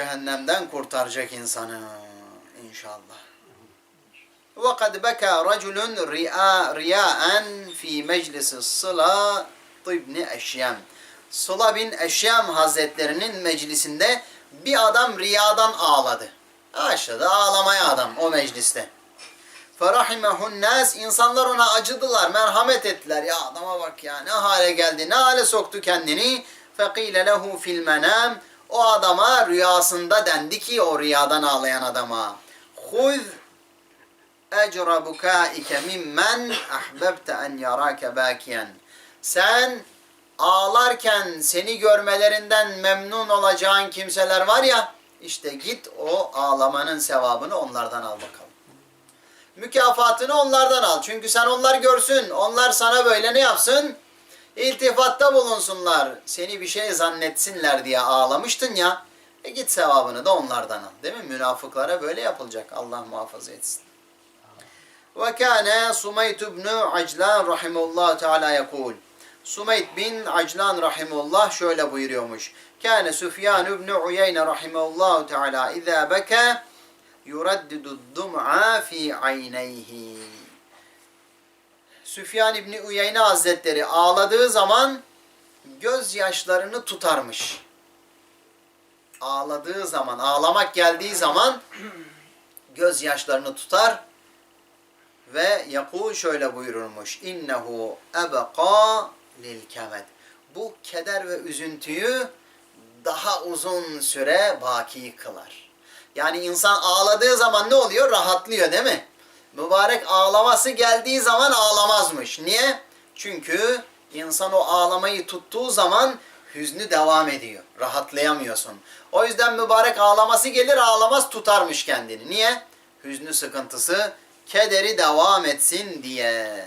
cehennemden kurtaracak insanı inşallah. وَقَدْ بَكَى رَجُلٌ رِيَاءً ف۪ي مَجْلِسِ الصِّلَى ibn Eşyem. Sıla bin Eşyem Hazretlerinin meclisinde bir adam riyadan ağladı. Aşağıda ağlamaya adam o mecliste. Ferahimehun nas insanlar ona acıdılar, merhamet ettiler. Ya adama bak ya ne hale geldi, ne hale soktu kendini. Fekile lehu fil menam o adama rüyasında dendi ki o rüyadan ağlayan adama. Huz ecra bukaike mimmen ahbebte en yarake bakiyen. Sen ağlarken seni görmelerinden memnun olacağın kimseler var ya işte git o ağlamanın sevabını onlardan al bakalım. Mükafatını onlardan al. Çünkü sen onlar görsün. Onlar sana böyle ne yapsın? İltifatta bulunsunlar. Seni bir şey zannetsinler diye ağlamıştın ya. E git sevabını da onlardan al. Değil mi? Münafıklara böyle yapılacak. Allah muhafaza etsin. Ve kâne Sumeyt ibn Aclan rahimullah teala yekul. Sumeyt bin Aclan rahimullah şöyle buyuruyormuş. Kâne Süfyan ibn Uyeyne rahimullah teala izâ beke yuraddidu dum'a fi ayneyhi. Süfyan İbni Uyeyne Hazretleri ağladığı zaman gözyaşlarını tutarmış. Ağladığı zaman, ağlamak geldiği zaman gözyaşlarını tutar ve yakul şöyle buyururmuş. İnnehu ebqa lil kemed. Bu keder ve üzüntüyü daha uzun süre baki kılar. Yani insan ağladığı zaman ne oluyor? Rahatlıyor değil mi? Mübarek ağlaması geldiği zaman ağlamazmış. Niye? Çünkü insan o ağlamayı tuttuğu zaman hüznü devam ediyor. Rahatlayamıyorsun. O yüzden mübarek ağlaması gelir ağlamaz tutarmış kendini. Niye? Hüznü sıkıntısı, kederi devam etsin diye.